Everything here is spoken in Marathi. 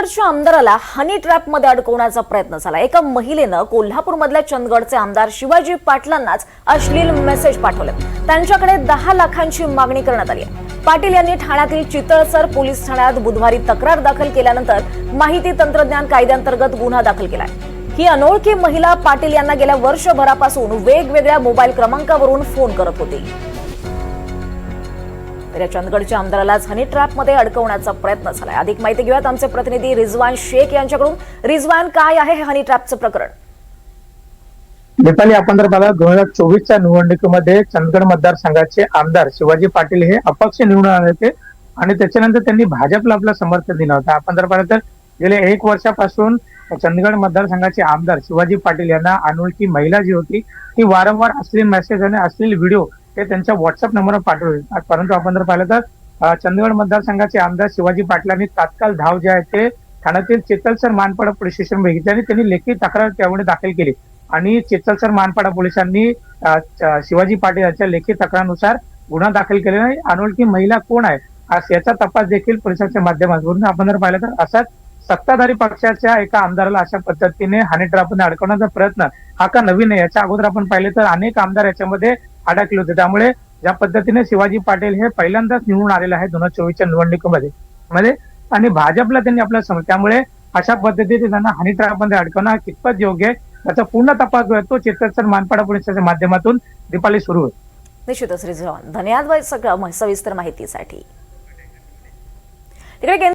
आमदाराला हनी ट्रॅपमध्ये अडकवण्याचा प्रयत्न झाला. एका महिलेनं कोल्हापूरमधल्या चंदगडचे आमदार शिवाजी पाटलांनाच अश्लील मेसेज पाठवले. त्यांच्याकडे दहा लाखांची मागणी करण्यात आली आहे. पाटील यांनी ठाण्यातील चितळसर पोलीस ठाण्यात बुधवारी तक्रार दाखल केल्यानंतर माहिती तंत्रज्ञान कायद्यांतर्गत गुन्हा दाखल केलाय ही अनोळखी महिला पाटील यांना गेल्या वर्षभरापासून वेगवेगळ्या मोबाईल क्रमांकावरून फोन करत होती. तर या चंदगडच्या आमदाराला हनी ट्रॅपमध्ये अडकवण्याचा प्रयत्न झालाय. अधिक माहिती घेऊयात आमचे प्रतिनिधी रिजवान शेख यांच्याकडून. रिजवान काय आहे हे हनी ट्रॅपचं प्रकरण? नेपाली आपण जर बघा दोन हजार चोवीसच्या निवडणुकीमध्ये चंदगड मतदारसंघाचे आमदार शिवाजी पाटील हे अपक्ष निवडून आले होते आणि त्याच्यानंतर त्यांनी भाजपला आपला समर्थन दिला होता. आपण जर पाहिलं तर गेल्या एक वर्षापासून चंदगड मतदारसंघाचे आमदार शिवाजी पाटील यांना अनोळखी महिला जी होती ती वारंवार अश्लील मेसेज आणि अश्लील व्हिडिओ हे त्यांच्या व्हॉट्सअप नंबरवर पाठवले परंतु आपण जर पाहिलं तर चंदगड मतदारसंघाचे आमदार शिवाजी पाटलांनी तात्काळ धाव जे आहे ते ठाण्यातील चित्तलसर मानपाडा पोलीस स्टेशन बघितले आणि त्यांनी लेखी तक्रार त्यावेळी दाखल केली. आणि चितलसर मानपाडा पोलिसांनी शिवाजी पाटील यांच्या लेखी तक्रारनुसार गुन्हा दाखल केलेला आहे. अनोळखी महिला कोण आहे? याचा तपास देखील पोलिसांच्या माध्यमातून आपण जर पाहिलं तर असाच सत्ताधारी पक्षाच्या एका आमदाराला अशा पद्धतीने हानी ट्रॅपमध्ये अडकवण्याचा प्रयत्न हा का नवीन आहे? याच्या अगोदर आपण पाहिले तर अनेक आमदार याच्यामध्ये अडकले होते. त्यामुळे ज्या पद्धतीने शिवाजी पाटील हे पहिल्यांदाच निवडून आलेले आहे दोन हजार चोवीसच्या निवडणुकीमध्ये. मध्ये आणि भाजपला त्यांनी आपल्या समज त्यामुळे अशा पद्धतीने त्यांना हानी ट्रॅपमध्ये अडकवणं हा कितपत योग्य आहे? त्याचा पूर्ण तपास जो आहे तो चित्तसर मानपाडा पोलिसाच्या माध्यमातून दीपाली सुरू होईल. निश्चितच रिजवान. धन्यवाद सगळं सविस्तर माहितीसाठी. तिकडे